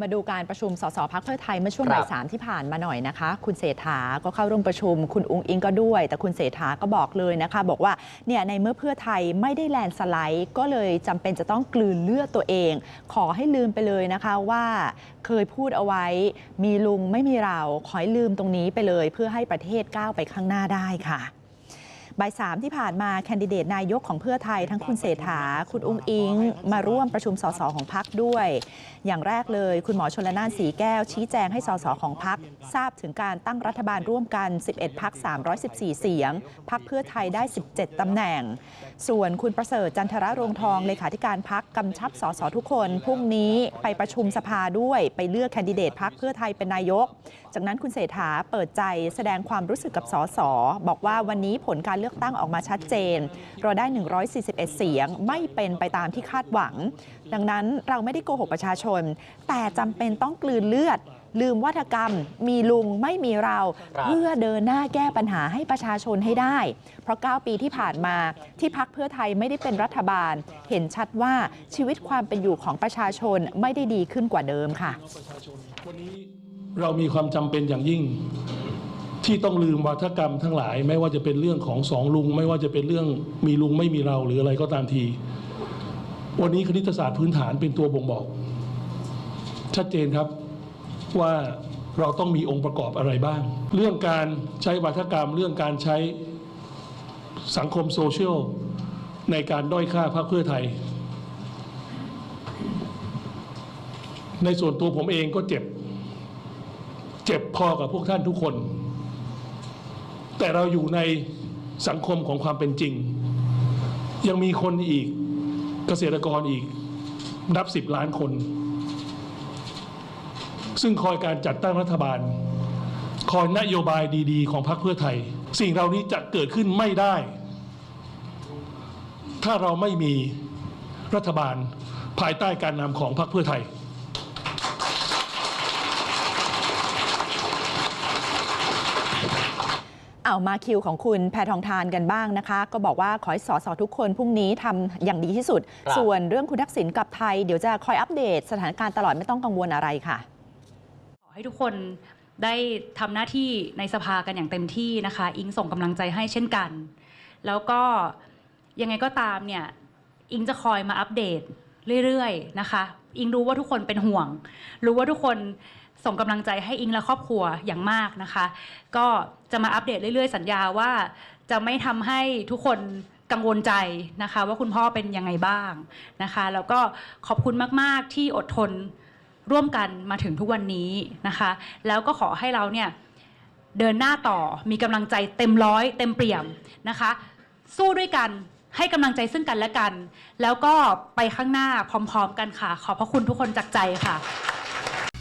มาดูการประชุมสสพักเพื่อไทยเมื่อช่วงครับบ่ายสามที่ผ่านมาหน่อยนะคะ คุณเศรษฐาก็เข้าร่วมประชุม คุณอุ้งอิงก็ด้วย แต่คุณเศรษฐาก็บอกเลยนะคะ บอกว่าเนี่ยในเมื่อเพื่อไทยไม่ได้แลนด์สไลด์ ก็เลยจำเป็นจะต้องกลืนเลือดตัวเอง ขอให้ลืมไปเลยนะคะว่าเคยพูดเอาไว้ มีลุงไม่มีเราขอให้ลืมตรงนี้ไปเลย เพื่อให้ประเทศก้าวไปข้างหน้าได้ค่ะ บ่ายสามที่ผ่านมาแคนดิเดตนายกของเพื่อไทยทั้งคุณเศรษฐา คุณอุ้งอิง มาร่วมประชุมสสของพักด้วย อย่างแรกเลยคุณหมอชนละนานสีแก้ว ชี้แจงให้สสของพักทราบถึงการตั้งรัฐบาลร่วมกัน 11 พัก 314 เสียง พักเพื่อไทยได้ 17ตำแหน่ง ส่วนคุณประเสริฐจันทระโรงทองเลขาธิการพักกำชับสสทุกคนพรุ่งนี้ไปประชุมสภาด้วยไปเลือกแคนดิเดตพักเพื่อไทยเป็นนายก จากนั้นคุณเศรษฐาเปิดใจแสดงความรู้สึกกับสสบอกว่าวันนี้ผลการเลือกตั้งออกมาชัดเจน เราได้ 141 เสียงไม่เป็นไปตามที่คาดหวัง ดังนั้นเราไม่ได้โกหกประชาชน แต่จำเป็นต้องกลืนเลือด ลืมวัฒกรรม มีลุงไม่มีเราครับเพื่อเดินหน้าแก้ปัญหาให้ประชาชนให้ได้ เพราะ 9 ปีที่ผ่านมาที่พักเพื่อไทยไม่ได้เป็นรัฐบาล เห็นชัดว่าชีวิตความเป็นอยู่ของประชาชนไม่ได้ดีขึ้นกว่าเดิมค่ะประชาชนวันนี้เรามีความจำเป็นอย่างยิ่ง ที่ต้องลืมวัฒกรรมทั้งหลาย ไม่ว่าจะเป็นเรื่องของสองลุง ไม่ว่าจะเป็นเรื่องมีลุงไม่มีเราหรืออะไรก็ตามที วันนี้คณิตศาสตร์พื้นฐานเป็นตัวบ่งบอก ชัดเจนครับว่าเราต้องมีองค์ประกอบอะไรบ้าง เรื่องการใช้วัฒกรรม เรื่องการใช้สังคมโซเชียลในการด้อยค่าพรรคเพื่อไทย ในส่วนตัวผมเองก็เจ็บ เจ็บพอกับพวกท่านทุกคน แต่เราอยู่ในสังคมของความเป็นจริง ยังมีคนอีกเกษตรกรอีกนับสิบล้านคน ซึ่งคอยการจัดตั้งรัฐบาล คอยนโยบายดีๆ ของพรรคเพื่อไทย สิ่งเหล่านี้จะเกิดขึ้นไม่ได้ ถ้าเราไม่มีรัฐบาลภายใต้การนำของพรรคเพื่อไทย เอามาคิวของคุณแพทองทานกันบ้างนะคะ ก็บอกว่าขอให้สสทุกคนพรุ่งนี้ทำอย่างดีที่สุดครับส่วนเรื่องคุณทักษิณกลับไทย เดี๋ยวจะคอยอัปเดตสถานการณ์ตลอดไม่ต้องกังวลอะไรค่ะ ขอให้ทุกคนได้ทำหน้าที่ในสภากันอย่างเต็มที่นะคะ อิงส่งกำลังใจให้เช่นกัน แล้วก็ยังไงก็ตามเนี่ยอิงจะคอยมาอัปเดตเรื่อยๆนะคะ อิงรู้ว่าทุกคนเป็นห่วง รู้ว่าทุกคน ส่งกำลังใจให้อิงและครอบครัวอย่างมากนะคะ ก็จะมาอัปเดตเรื่อยๆ สัญญาว่าจะไม่ทำให้ทุกคนกังวลใจนะคะ ว่าคุณพ่อเป็นยังไงบ้างนะคะ แล้วก็ขอบคุณมากๆที่อดทนร่วมกันมาถึงทุกวันนี้นะคะ แล้วก็ขอให้เราเนี่ยเดินหน้าต่อมีกำลังใจเต็มร้อยเต็มเปี่ยมนะคะ สู้ด้วยกันให้กำลังใจซึ่งกันและกัน แล้วก็ไปข้างหน้าพร้อมๆกันค่ะ ขอบพระคุณทุกคนจากใจค่ะ